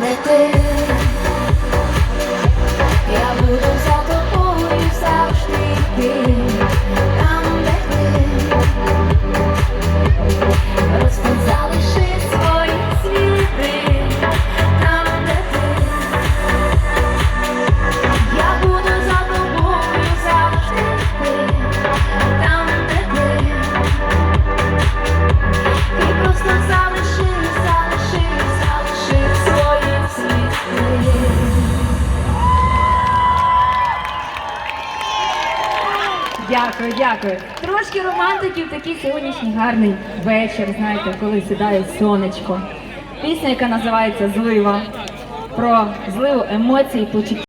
l'été. Дякую, дякую. Трошки романтиків такий сьогоднішній гарний вечір, знаєте, коли сідає сонечко. Пісня, яка називається Злива, про зливу емоцій, почуття.